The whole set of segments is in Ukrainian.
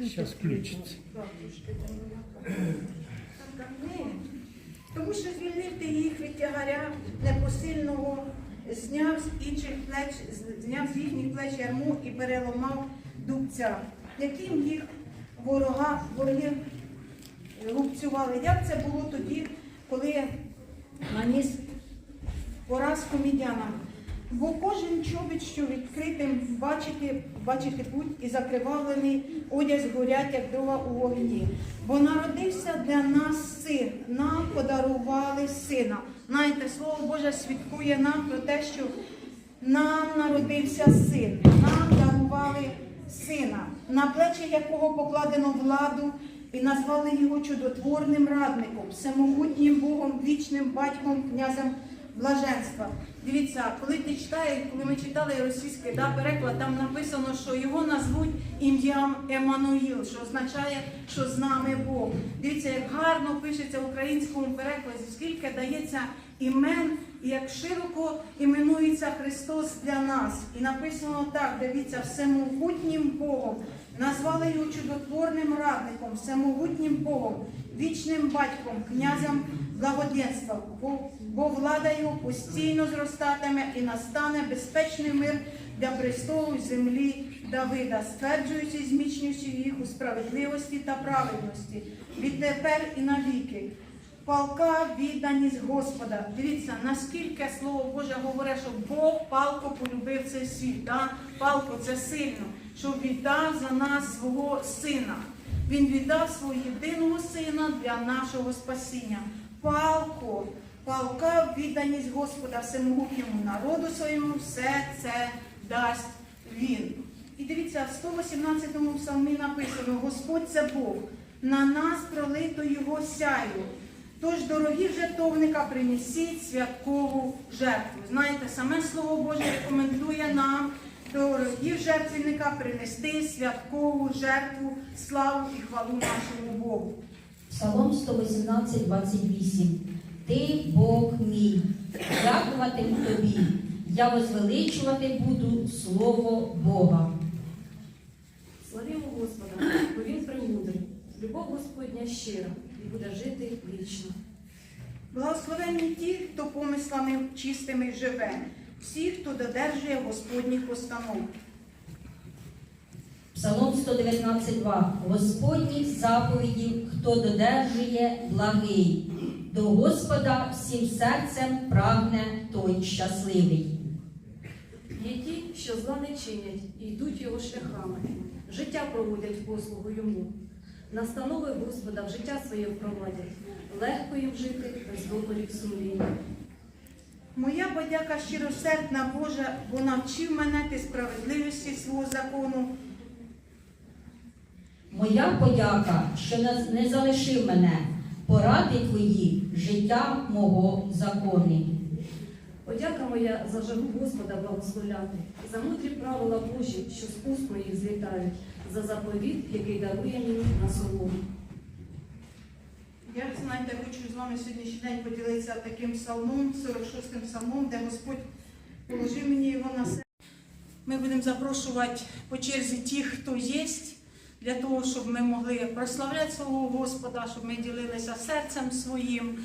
Зараз включиться. Тому що звільнив ти їх від тягаря непосильного, зняв з інших плеч, зняв з їхніх плеч ярму і переламав дубця, яким їх ворога, вороги губцювали. Як це було тоді, коли наніс поразку мідянам? Бо кожен чобіт, що відкритим бачити, бачити путь і закривавлений одяг згорять, як дрова у вогні. Бо народився для нас син, нам подарували сина. Знаєте, слово Боже свідкує нам про те, що нам народився син, нам дарували сина, на плечі якого покладено владу, і назвали його чудотворним радником, всемогутнім Богом, вічним батьком, князем блаженства. Дивіться, коли ти читаєш, коли ми читали російський да, переклад, там написано, що його назвуть ім'ям Еммануїл, що означає, що з нами Бог. Дивіться, як гарно пишеться в українському перекладі, скільки дається імен, як широко іменується Христос для нас. І написано так: дивіться, всемогутнім Богом. Назвали його чудотворним радником, всемогутнім Богом, вічним батьком, князем благоденства, бо, влада його постійно зростатиме і настане безпечний мир для престолу землі Давида, стверджуючи зміцнюючи їх у справедливості та праведності, відтепер і навіки. Палка відданість Господа. Дивіться, наскільки слово Боже говорить, що Бог палко полюбив цей світ. Да? Палко це сильно, що віддав за нас свого сина. Він віддав свого єдиного сина для нашого спасіння. Палко, палка відданість Господа всемогутньому народу своєму, все це дасть він. І дивіться, в 118 псалмі написано: Господь це Бог, на нас пролито його сяю. Тож, дорогі жертовника, принесіть святкову жертву. Знаєте, саме слово Боже рекомендує нам, дорогі жертвенника, принести святкову жертву, славу і хвалу нашому Богу. Псалом 118, 28. Ти Бог мій, дякуватиму тобі. Я возвеличувати буду слово Бога. Славімо Господа, бо Він премудрий. Любов Господня щира і буде жити вічно. Благословенні ті, хто помислами чистими живе, всі, хто додержує Господніх постанов. Псалом 119, 2. Господніх заповідів, хто додержує благий. До Господа всім серцем прагне той щасливий. Є ті, що зла не чинять і йдуть його шляхами, життя проводять послугу йому. Настанови Господа в життя своє впровадять, легко їм жити без докорів сумління. Моя подяка щиросердна Божа, бо навчив мене ти справедливості свого закону. Моя подяка, що не залишив мене, поради твої, життя мого закони. Подяка моя за жагу Господа благословляти, за мудрі правила Божі, що з уст моїх злітають, за заповіт, який дарує мені на солому. Я, знаєте, хочу з вами сьогоднішній день поділитися таким псалмом, 46-м псалмом, де Господь положив мені його на серце. Ми будемо запрошувати по черзі тих, хто є, для того, щоб ми могли прославляти свого Господа, щоб ми ділилися серцем своїм,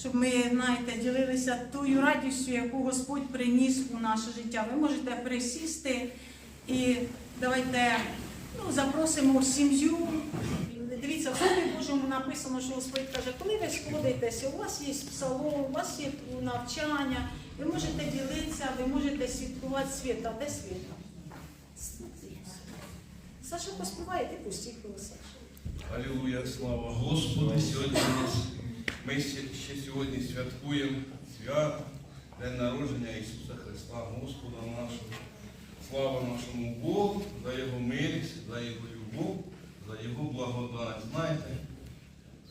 щоб ми, знаєте, ділилися тою радістю, яку Господь приніс у наше життя. Ви можете присісти і давайте ну, запросимо сім'ю. Дивіться, в Слові Божому написано, що Господь каже, коли ви сходитеся, у вас є псалом, у вас є навчання, ви можете ділитися, ви можете святкувати світ. А де світа? Саша поспіває, ти пусті Саша. Алілуя, слава Господу! Сьогодні нас- ми ще, ще сьогодні святкуємо свято, День народження Ісуса Христа, Господа нашого. Слава нашому Богу за Його милість, за Його любов, за Його благодать. Знаєте,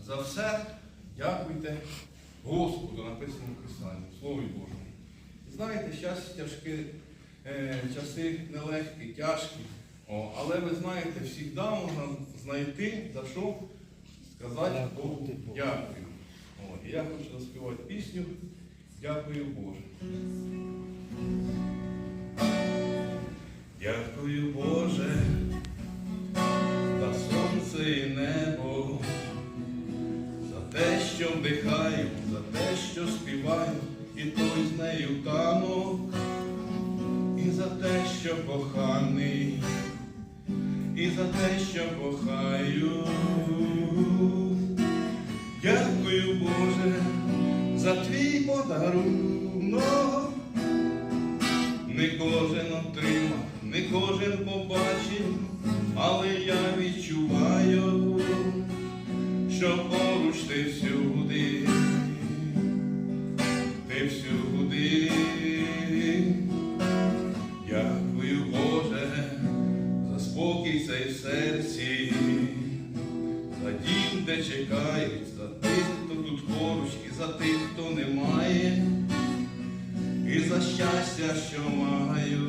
за все дякуйте Господу, написано в Писанні, в Слові Божому. І Знаєте, зараз тяжкі е, часи нелегкі, тяжкі. О, але ви знаєте, завжди можна знайти, за що сказати Богу дякую. О, і я хочу заспівати пісню Дякую Боже. Дякую Боже ти небо, за те, що вдихаю, за те, що співаю, і той з нею танок, і за те, що коханий, і за те, що кохаю. Спокій цей в серці, за дім, де чекають, за тих, хто тут поруч, і за тих, хто немає і за щастя, що маю,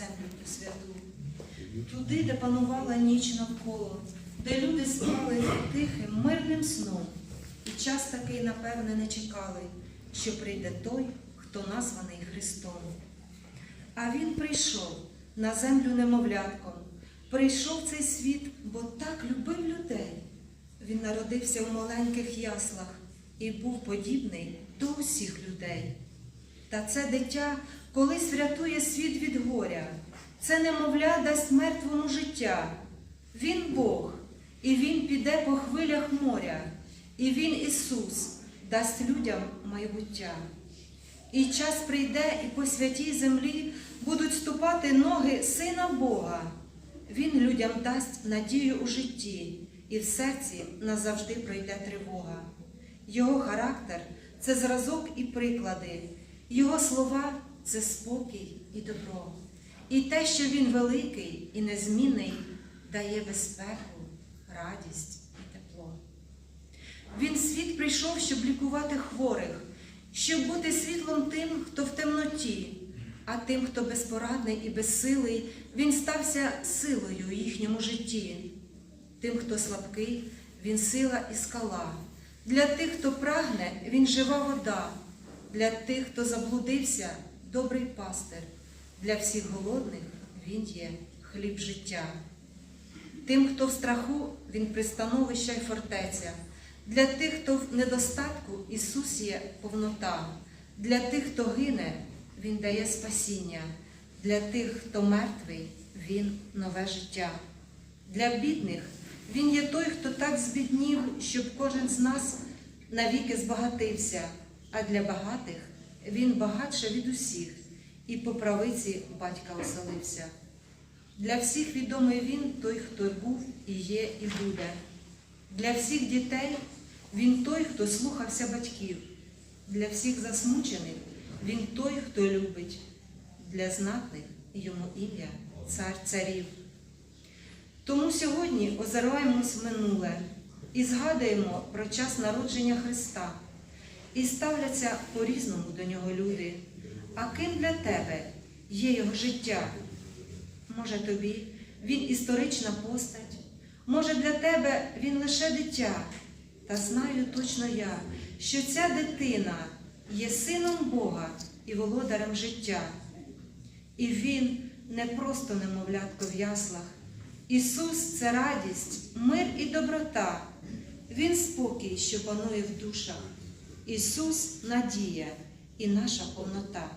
землю ту святу, туди, де панувала ніч навколо, де люди спали тихим, мирним сном, і час такий, напевне, не чекали, що прийде той, хто названий Христом. А він прийшов на землю немовлятком, прийшов цей світ, бо так любив людей. Він народився в маленьких яслах і був подібний до усіх людей. Та це дитя колись врятує світ від горя, це немовля дасть мертвому життя. Він Бог, і Він піде по хвилях моря, і Він Ісус дасть людям майбуття. І час прийде, і по святій землі будуть ступати ноги Сина Бога. Він людям дасть надію у житті, і в серці назавжди пройде тривога. Його характер це зразок і приклади, його слова це спокій і добро. І те, що він великий і незмінний, дає безпеку, радість і тепло. Він світ прийшов, щоб лікувати хворих, щоб бути світлом тим, хто в темноті, а тим, хто безпорадний і безсилий, він стався силою у їхньому житті. Тим, хто слабкий, він сила і скала. Для тих, хто прагне, він жива вода. Для тих, хто заблудився, добрий пастир. Для всіх голодних він є хліб життя. Тим, хто в страху, він пристановища й фортеця. Для тих, хто в недостатку, Ісус є повнота. Для тих, хто гине, Він дає спасіння. Для тих, хто мертвий, Він нове життя. Для бідних Він є той, хто так збіднів, щоб кожен з нас навіки збагатився, а для багатих Він багатше від усіх, і по правиці батька оселився. Для всіх відомий він той, хто був і є, і буде. Для всіх дітей він той, хто слухався батьків. Для всіх засмучених він той, хто любить. для знатних йому ім'я цар царів. Тому сьогодні озираємось в минуле і згадуємо про час народження Христа, і ставляться по-різному до нього люди. А ким для тебе є його життя? Може тобі він історична постать, може для тебе він лише дитя. Та знаю точно я, що ця дитина є сином Бога і володарем життя. І він не просто немовлятко в яслах. Ісус це радість, мир і доброта. Він спокій, що панує в душах. Ісус надія і наша повнота.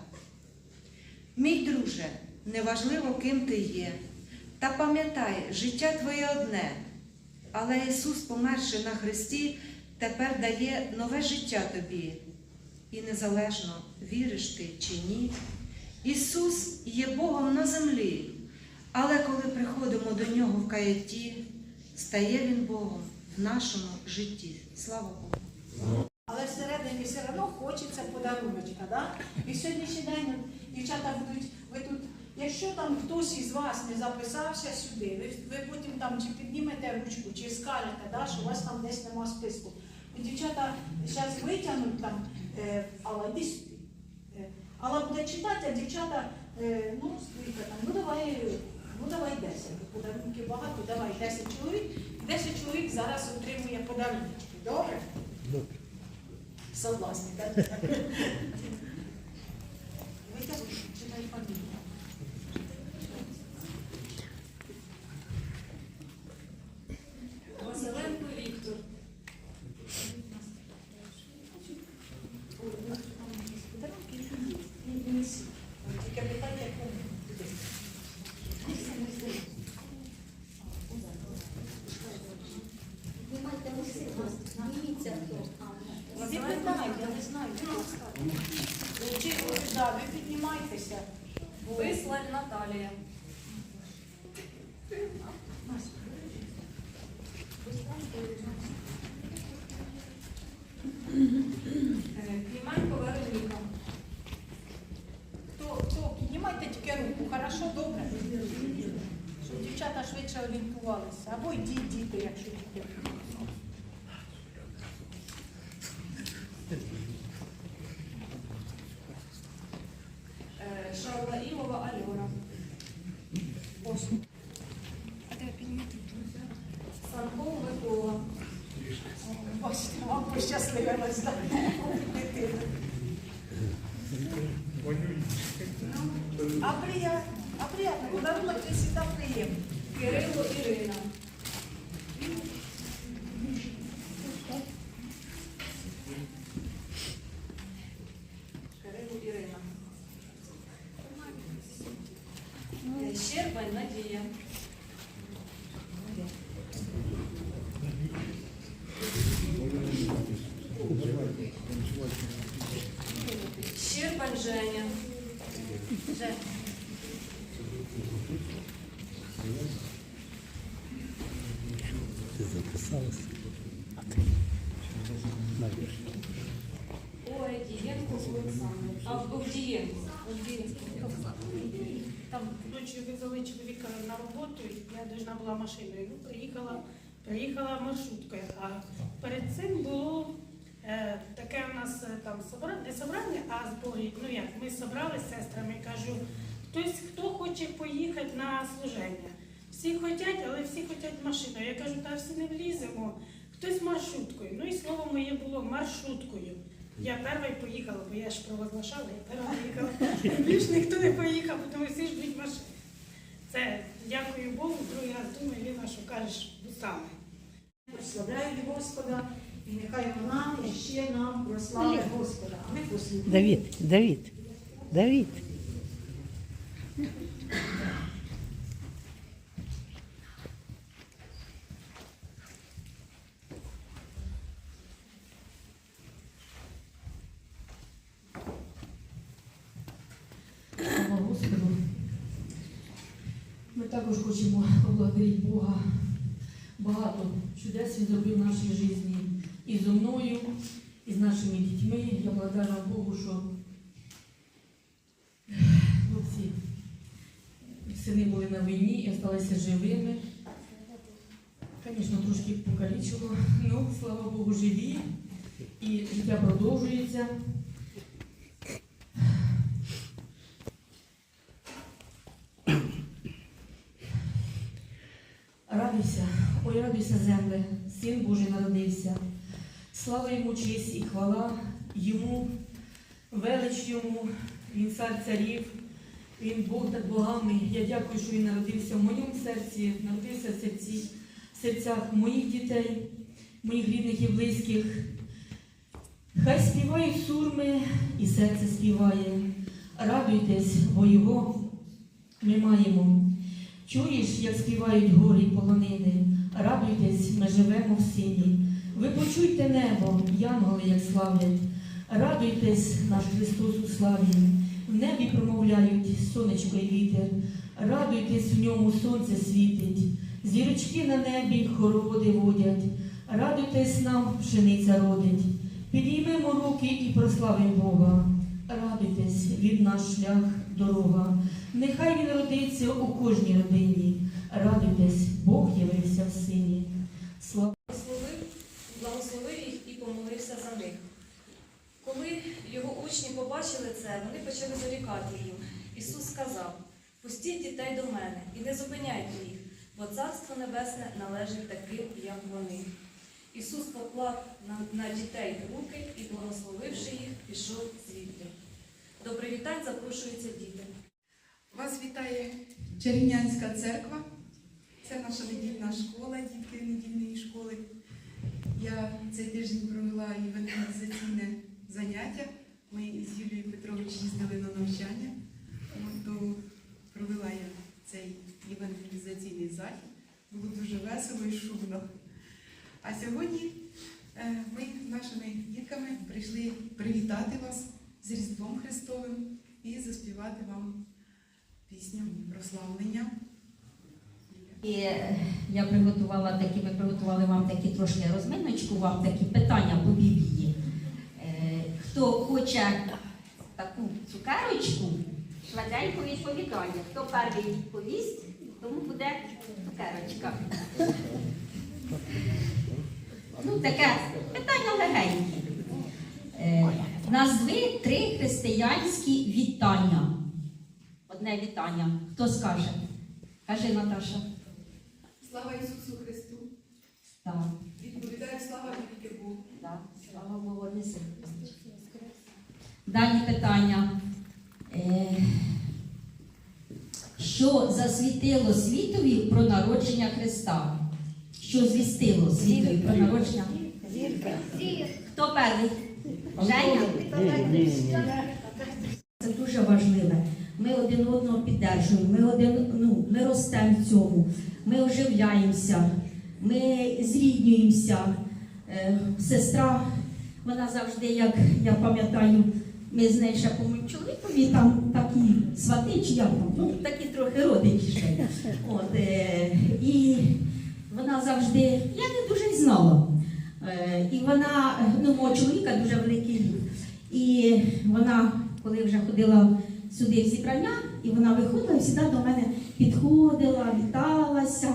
Мій друже, неважливо, ким ти є, та пам'ятай, життя твоє одне, але Ісус, померши на Христі, тепер дає нове життя тобі. І незалежно, віриш ти чи ні, Ісус є Богом на землі, але коли приходимо до Нього в каятті, стає Він Богом в нашому житті. Слава Богу! Але всередині все одно хочеться подаруночка. Да? І сьогоднішній день дівчата будуть, ви тут, якщо там хтось із вас не записався сюди, ви, ви потім там чи піднімете ручку, чи скажете, да, що у вас там десь нема списку. Дівчата зараз витягнуть там, е, йди сюди. Е, Алла буде читати, а дівчата, е, ну, скільки там, ну давай, ну давай 10. Подарунків багато, давай 10 чоловік. 10 чоловік зараз отримує подарунки. Добре? Согласні, так? Витягуй, читай фамілію. Василенко Віктор. Тільки питання, кому? Ви питайте, я не знаю. Чи ви, да, ви піднімайтеся. бо- Вислаль Наталія. Е, Клименко Вероніка. Хто, хто, піднімайте тільки руку, хорошо, добре? Щоб дівчата швидше орієнтувалися. Або йдіть, діти, якщо тільки. Е, Шаулаїмова Альона. Ось. А Микола. Бачите, вам пощасливилось, так? Дитина. А приятно, а приятно, подарунок це всегда приємно. Кирило на роботу, і я должна була машиною. Ну, приїхала, приїхала маршруткою. А перед цим було е, таке у нас е, там собрання, не собрання, а збори. Ну як, ми зібрали з сестрами, кажу, хтось, хто хоче поїхати на служення. Всі хочуть, але всі хочуть машиною. Я кажу, та всі не вліземо. Хтось маршруткою. Ну і слово моє було маршруткою. Я перша поїхала, бо я ж провозглашала, я перша поїхала. Більш ніхто не поїхав, тому всі ждуть машини. Це дякую Богу, другий раз думаю, Ліна, що кажеш саме. Прославляю Господа, і нехай вона ще нам прославить Господа. А ми послухаємо. Давид, Давид, Давид. Слава Господу. Ми також хочемо поблагодарити Бога. Багато чудес Він зробив в нашій житті. І зо мною, і з нашими дітьми. Я благодарна Богу, що хлопці сини були на війні і залишилися живими. Звісно, трошки покалічило, ну, слава Богу, живі. І життя продовжується. Радуйся, земле, син Божий народився. Слава йому честь і хвала йому, велич йому, він цар царів, він Бог над богами. Я дякую, що він народився в моєму серці, народився в серці, в серцях моїх дітей, моїх рідних і близьких. Хай співають сурми і серце співає. Радуйтесь, бо його ми маємо. Чуєш, як співають гори й полонини, радуйтесь, ми живемо в сині. Ви почуйте небо, янголи, як славлять. Радуйтесь, наш Христос у славі. В небі промовляють сонечко й вітер. Радуйтесь, в ньому сонце світить. Зірочки на небі хороводи водять. Радуйтесь нам, пшениця родить. Підіймемо руки і прославимо Бога. Радуйтесь, від наш шлях дорога. Нехай він родиться у кожній родині. Радуйтесь, Бог явився в сині. Слава Благословив, благословив їх і помолився за них. Коли його учні побачили це, вони почали дорікати їм. Ісус сказав: Пустіть дітей до мене і не зупиняйте їх, бо Царство Небесне належить таким, як вони. Ісус поклав на, на дітей руки і, благословивши їх, пішов звідти. До привітань запрошуються діти. Вас вітає Чернянська церква. Це наша недільна школа, дітки недільної школи. Я цей тиждень провела евангелізаційне заняття. Ми з Юлією Петрович їздили на навчання. От, то провела я цей евангелізаційний захід. Було дуже весело і шумно. А сьогодні е, ми з нашими дітками прийшли привітати вас з Різдвом Христовим і заспівати вам пісню прославлення. І е, я приготувала такі, ми приготували вам такі трошки розминочку, вам такі питання по Біблії. Е, Хто хоче таку цукерочку, швиденько відповідає. Хто перший відповість, тому буде цукерочка. Ну, таке питання легеньке. Е, Назви три християнські вітання. Одне вітання. Хто скаже? Кажи, Наташа. Слава Ісусу Христу! Так, Відповідає слава навіки Богу. так, слава Богу, неси. Далі питання. Е, Що засвітило світові про народження Христа? Що звістило світові про народження? Хто перший? Женя? Це дуже важливе. Ми один одного піддержуємо, ми один, ну, ми ростемо в цьому, ми оживляємося, ми зріднюємося. Е, сестра, вона завжди, як я пам'ятаю, ми з нею ще по моєму чоловікові там такі свати, чи як там, ну такі трохи родичі ще. От, е, і вона завжди, я не дуже знала. Е, і вона, ну, мого чоловіка дуже великий. І вона, коли вже ходила сюди зібрання, і вона виходила і завжди до мене підходила, віталася,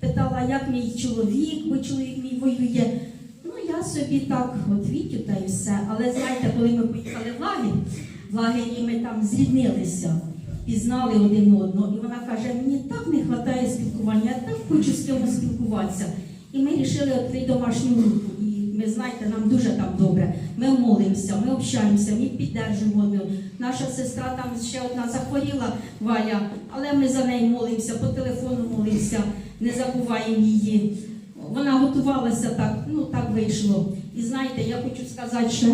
питала, як мій чоловік, бо чоловік мій воює. Ну, я собі так, от Вітю та й все. Але знаєте, коли ми поїхали в лагерь, в лагері ми там зріднилися, пізнали один одного. І вона каже, мені так не вистачає спілкування, я так хочу з кимось спілкуватися. І ми вирішили відкрити домашню групу. Ви знаєте, нам дуже там добре. Ми молимося, ми общаємося, ми одну. Наша сестра там ще одна захворіла, Валя, але ми за нею молимося, по телефону молимося, не забуваємо її. Вона готувалася так, ну так вийшло. І знаєте, я хочу сказати, що